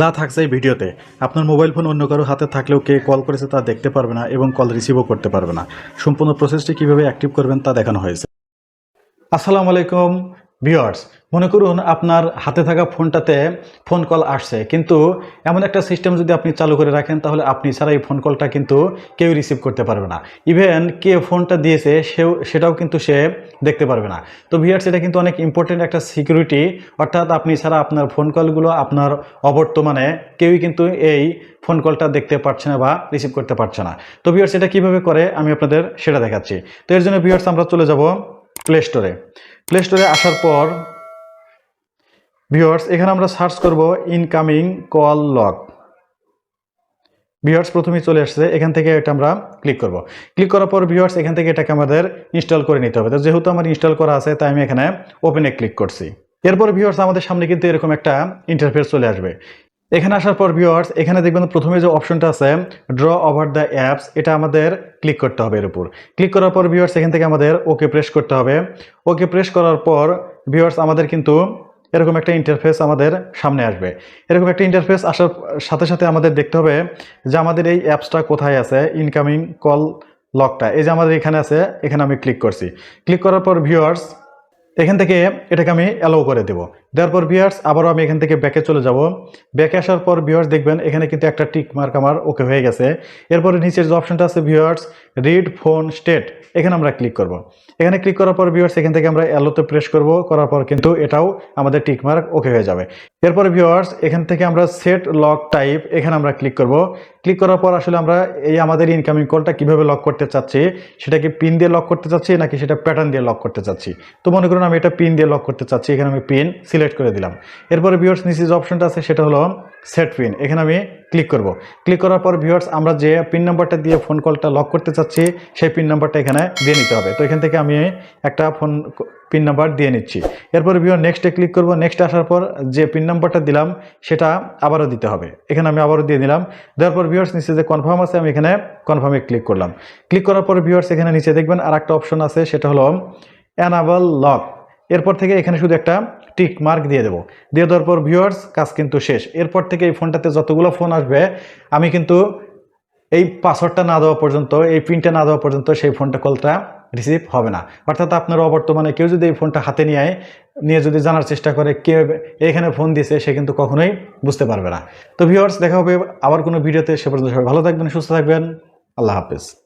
যা থাকছে এই ভিডিওতে। আপনার মোবাইল ফোন অন্য কারও হাতে থাকলেও কে কল করেছে তা দেখতে পারবে না এবং কল রিসিভও করতে পারবে না। সম্পূর্ণ প্রসেসটি কীভাবে অ্যাক্টিভ করবেন তা দেখানো হয়েছে। আসসালামু আলাইকুম। ভিউয়ার্স মনে করুন আপনার হাতে থাকা ফোনটাতে ফোন কল আসছে, কিন্তু এমন একটা সিস্টেম যদি আপনি চালু করে রাখেন, তাহলে আপনি ছাড়া এই ফোন কলটা কিন্তু কেউ রিসিভ করতে পারবে না। ইভেন কে ফোনটা দিয়েছে, সেও, সেটাও কিন্তু সে দেখতে পারবে না। তো ভিউয়ার্স এটা কিন্তু অনেক ইম্পর্টেন্ট একটা সিকিউরিটি অর্থাৎ আপনি ছাড়া আপনার ফোন কলগুলো আপনার অবর্তমানে কেউই কিন্তু এই ফোন কলটা দেখতে পারছে না বা রিসিভ করতে পারছে না। তো ভিউয়ার্স এটা কীভাবে করে? আমি আপনাদের সেটা দেখাচ্ছি। তো এর জন্য ভিউয়ার্স আমরা চলে যাব প্লে স্টোরে প্লে স্টোরে আসার পর ভিউয়ার্স এখানে আমরা সার্চ করব ইনকামিং কল লগ ভিউয়ার্স প্রথমেই চলে আসছে, এখান থেকে এটা আমরা ক্লিক করব। ক্লিক করার পর ভিউয়ার্স এখান থেকে এটাকে আমাদের ইনস্টল করে নিতে হবে। তো যেহেতু আমার ইনস্টল করা আছে, তাই আমি এখানে ওপেনে ক্লিক করছি। এরপর ভিউয়ার্স আমাদের সামনে কিন্তু এরকম একটা ইন্টারফেস চলে আসবে। এখানে আসার পর ভিউয়ার্স এখানে দেখবেন প্রথমে যে অপশনটা আছে ড্র ওভার দ্য অ্যাপস এটা আমাদের ক্লিক করতে হবে এর উপর। ক্লিক করার পর ভিওয়ার্স এখান থেকে আমাদের ওকে প্রেস করতে হবে। ওকে প্রেস করার পর ভিউয়ার্স আমাদের কিন্তু এরকম একটা ইন্টারফেস আমাদের সামনে আসবে। এরকম একটা ইন্টারফেস আসার সাথে সাথে আমাদের দেখতে হবে যে আমাদের এই অ্যাপসটা কোথায় আছে ইনকামিং কল লকটা এই যে আমাদের এখানে আছে, এখানে আমি ক্লিক করছি। ক্লিক করার পর ভিউয়ার্স এখান থেকে এটাকে আমি অ্যালাউ করে দেবো। দেওয়ার পর আবারও আমি এখান থেকে ব্যাকে চলে যাব। ব্যাকে আসার পর ভিউয়ার্স দেখবেন, এখানে কিন্তু একটা টিক মার্ক আমার ওকে হয়ে গেছে। এরপরে নিচের যে অপশনটা আছে ভিউয়ার্স রিড ফোন স্টেট এখানে আমরা ক্লিক করব। এখানে ক্লিক করার পর ভিউয়ার্স এখান থেকে আমরা অ্যালোতে প্রেস করব, করার পর কিন্তু এটাও আমাদের টিক মার্ক ওকে হয়ে যাবে। এরপরে ভিউয়ার্স এখান থেকে আমরা সেট লক টাইপ এখানে আমরা ক্লিক করব। ক্লিক করার পর আসলে আমরা এই আমাদের ইনকামিং কলটা কীভাবে লক করতে চাচ্ছি, সেটা কি পিন দিয়ে লক করতে চাচ্ছি, নাকি সেটা প্যাটার্ন দিয়ে লক করতে চাচ্ছি? তো মনে করুন আমি এটা পিন দিয়ে লক করতে চাচ্ছি, এখানে আমি পিন সিলেক্ট করে দিলাম। এরপরে ভিউয়ার্স নিচে যে অপশনটা আছে, সেটা হলো সেট পিন এখানে আমি ক্লিক করব। ক্লিক করার পর ভিউয়ার্স আমরা যে পিন নাম্বারটা দিয়ে ফোন কলটা লক করতে চাচ্ছি, সেই পিন নাম্বারটা এখানে দিয়ে নিতে হবে। তো এখান থেকে আমি একটা ফোন পিন নাম্বার দিয়ে নিচ্ছি। এরপরে ভিউয়ার নেক্সটে ক্লিক করব। নেক্সট আসার পর যে পিন নাম্বারটা দিলাম, সেটা আবারও দিতে হবে। এখানে আমি আবারও দিয়ে দিলাম। দেওয়ার পর ভিউয়ার্স নিচে যে কনফার্ম আছে, আমি এখানে কনফার্মে ক্লিক করলাম। ক্লিক করার পর ভিউয়ার্স এখানে নিচে দেখবেন আর একটা অপশন আছে, সেটা হলো অ্যানাবল লক এরপর থেকে এখানে শুধু একটা টিক মার্ক দিয়ে দেবো। দিয়ে দেওয়ার পর ভিউয়ার্স কাজ কিন্তু শেষ। এরপর থেকে এই ফোনটাতে যতগুলো ফোন আসবে, আমি কিন্তু এই পাসওয়ার্ডটা না দেওয়া পর্যন্ত, এই পিনটা না দেওয়া পর্যন্ত সেই ফোনটা কলটা রিসিভ হবে না। অর্থাৎ আপনার অবর্তমানে কেউ যদি এই ফোনটা হাতে নিয়ে নিয়ে যদি জানার চেষ্টা করে কে এখানে ফোন দিয়েছে, সে কিন্তু কখনোই বুঝতে পারবে না। তো ভিউয়ার্স দেখা হবে আবার কোনো ভিডিওতে সে পর্যন্ত সবাই ভালো থাকবেন, সুস্থ থাকবেন। আল্লাহ হাফেজ।